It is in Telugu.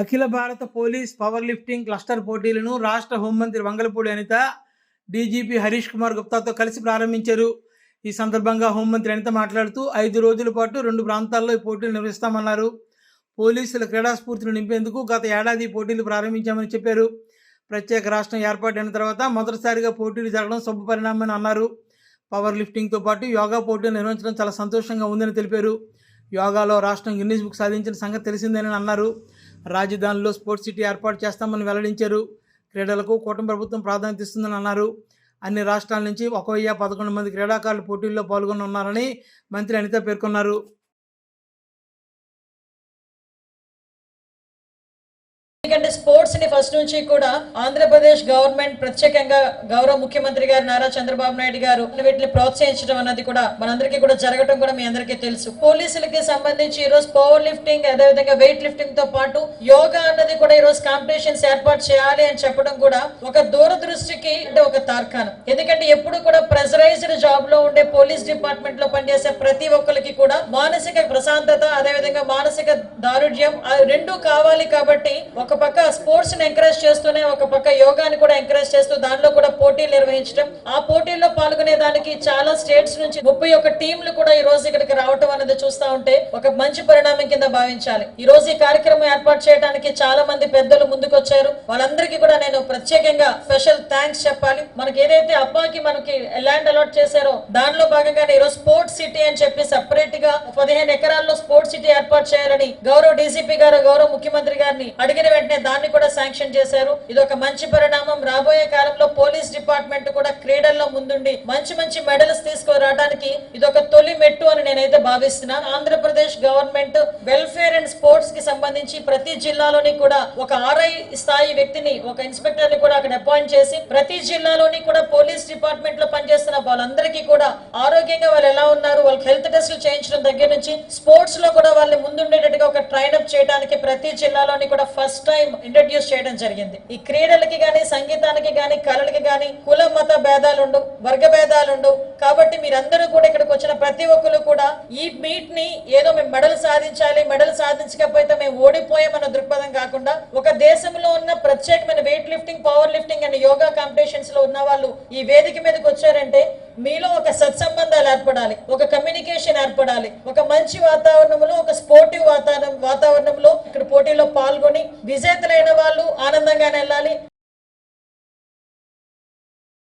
అఖిల భారత పోలీస్ పవర్ లిఫ్టింగ్ క్లస్టర్ పోటీలను రాష్ట్ర హోంమంత్రి వంగలపూడి అనిత డీజీపీ హరీష్ కుమార్ గుప్తాతో కలిసి ప్రారంభించారు. ఈ సందర్భంగా హోంమంత్రి అనిత మాట్లాడుతూ ఐదు రోజుల పాటు రెండు ప్రాంతాల్లో ఈ పోటీలు నిర్వహిస్తామన్నారు. పోలీసుల క్రీడా స్ఫూర్తిని నింపేందుకు గత ఏడాది పోటీలు ప్రారంభించామని చెప్పారు. ప్రత్యేక రాష్ట్రం ఏర్పాటైన తర్వాత మొదటిసారిగా పోటీలు జరగడం శుభ పరిణామని అన్నారు. పవర్ లిఫ్టింగ్తో పాటు యోగా పోటీలు నిర్వహించడం చాలా సంతోషంగా ఉందని తెలిపారు. యోగాలో రాష్ట్రం గిన్నీస్ బుక్ సాధించిన సంగతి తెలిసిందేనని అన్నారు. రాజధానిలో స్పోర్ట్స్ సిటీ ఏర్పాటు చేస్తామని వెల్లడించారు. క్రీడలకు కూటమి ప్రభుత్వం ప్రాధాన్యత ఇస్తుందని అన్నారు. అన్ని రాష్ట్రాల నుంచి ఒక వెయ్యి పదకొండు మంది క్రీడాకారులు పోటీల్లో పాల్గొనున్నారని మంత్రి అనిత పేర్కొన్నారు. ఎందుకంటే స్పోర్ట్స్ని ఫస్ట్ నుంచి కూడా ఆంధ్రప్రదేశ్ గవర్నమెంట్ ప్రత్యేకంగా గౌరవ ముఖ్యమంత్రి గారు నారా చంద్రబాబు నాయుడు గారు వీటిని ప్రోత్సహించడం అన్నది కూడా మనందరికీ కూడా జరగడం కూడా మీ అందరికీ తెలుసు. పోలీసులకి సంబంధించి ఈ రోజు పవర్ లిఫ్టింగ్ అదేవిధంగా వెయిట్ లిఫ్టింగ్తో పాటు యోగా అన్నది కూడా ఈ రోజు కాంపిటీషన్స్ ఏర్పాటు చేయాలి అని చెప్పడం కూడా ఒక దూరదృష్టి తార్కాణం. ఎందుకంటే ఎప్పుడు కూడా ప్రెజరైజ్డ్ జాబ్లో ఉండే పోలీస్ డిపార్ట్మెంట్లో పనిచేసే ప్రతి ఒక్కరికి కూడా మానసిక ప్రశాంతత అదేవిధంగా మానసిక దారుఢ్యం రెండు కావాలి కాబట్టి ఒక పక్క స్పోర్ట్స్ని ఎంకరేజ్ చేస్తూనే ఒక పక్క యోగాని కూడా ఎంకరేజ్ చేస్తూ దానిలో కూడా పోటీలు నిర్వహించడం. ఆ పోటీల్లో పాల్గొనే దానికి చాలా స్టేట్స్ నుంచి ముప్పై ఒక్క టీంలు కూడా ఈ రోజు ఇక్కడికి రావటం అనేది చూస్తా ఉంటే ఒక మంచి పరిణామం కింద భావించాలి. ఈ రోజు ఈ కార్యక్రమం ఏర్పాటు చేయడానికి చాలా మంది పెద్దలు ముందుకు వచ్చారు వాళ్ళందరికీ కూడా నేను ప్రత్యేకంగా స్పెషల్ థ్యాంక్స్ చెప్పాలి. మనకి ఏదైతే అబ్బాకి మనకి ల్యాండ్ అలాట్ చేశారో దానిలో భాగంగానే ఈరోజు స్పోర్ట్స్ సిటీ అని చెప్పి సెపరేట్గా పదిహేను ఎకరాల్లో స్పోర్ట్స్ సిటీ ఏర్పాటు చేయాలని గౌరవ డీసీపీ గారు గౌరవ ముఖ్యమంత్రి గారిని అడిగిన వెంటనే దాన్ని కూడా శాంక్షన్ చేశారు. ఇది ఒక మంచి పరిణామం. రాబోయే కాలంలో పోలీస్ డిపార్ట్మెంట్ కూడా క్రీడల్లో ముందుండి మంచి మంచి మెడల్స్ తీసుకురావడానికి ఇది ఒక తొలి మెట్టు అని నేనైతే భావిస్తున్నాను ఆంధ్రప్రదేశ్ గవర్నమెంట్ వెల్ఫేర్ అండ్ స్పోర్ట్స్కి సంబంధించి ప్రతి జిల్లాలోని కూడా ఒక ఆర్ఐ స్థాయి వ్యక్తిని ఒక ఇన్స్పెక్టర్ని కూడా అక్కడ అపాయింట్ చేసి ప్రతి జిల్లాలో జిల్లాలోని కూడా పోలీస్ డిపార్ట్మెంట్లో పనిచేస్తున్న వాళ్ళందరికీ కూడా ఆరోగ్యంగా వాళ్ళు ఎలా ఉన్నారు వాళ్ళకి హెల్త్ టెస్టులు చేయించడం దగ్గర నుంచి స్పోర్ట్స్లో కూడా వాళ్ళని ముందుండేటట్టుగా ఒక ట్రైనప్ చేయడానికి ప్రతి జిల్లాలోని కూడా ఫస్ట్ టైం ఇంట్రడ్యూస్ చేయడం జరిగింది. ఈ క్రీడలకి గాని సంగీతానికి గాని కళలకి గాని కుల మత భేదాలు ఉండవు వర్గ భేదాలు ఉండవు కాబట్టి మీరందరూ కూడా ఇక్కడికి వచ్చిన ప్రతి ఒక్కరు కూడా ఈ మీట్ని ఏదో మేము మెడల్ సాధించాలి మెడల్ సాధించకపోతే మేము ఓడిపోయామన్న దృక్పథం కాకుండా ఒక దేశంలో ఉన్న ప్రత్యేకమైన weight lifting power lifting and yoga కాంపిటీషన్స్లో ఉన్న ఉన్న వాళ్ళు ఈ వేదిక మీదకి వచ్చారంటే మీలో ఒక సత్సంబంధాలు ఏర్పడాలి ఒక కమ్యూనికేషన్ ఏర్పడాలి ఒక మంచి వాతావరణంలో ఒక స్పోర్టివ్ వాతావరణం వాతావరణంలో ఇక్కడ పోటీలో పాల్గొని విజేతలైన వాళ్ళు ఆనందంగానే వెళ్ళాలి.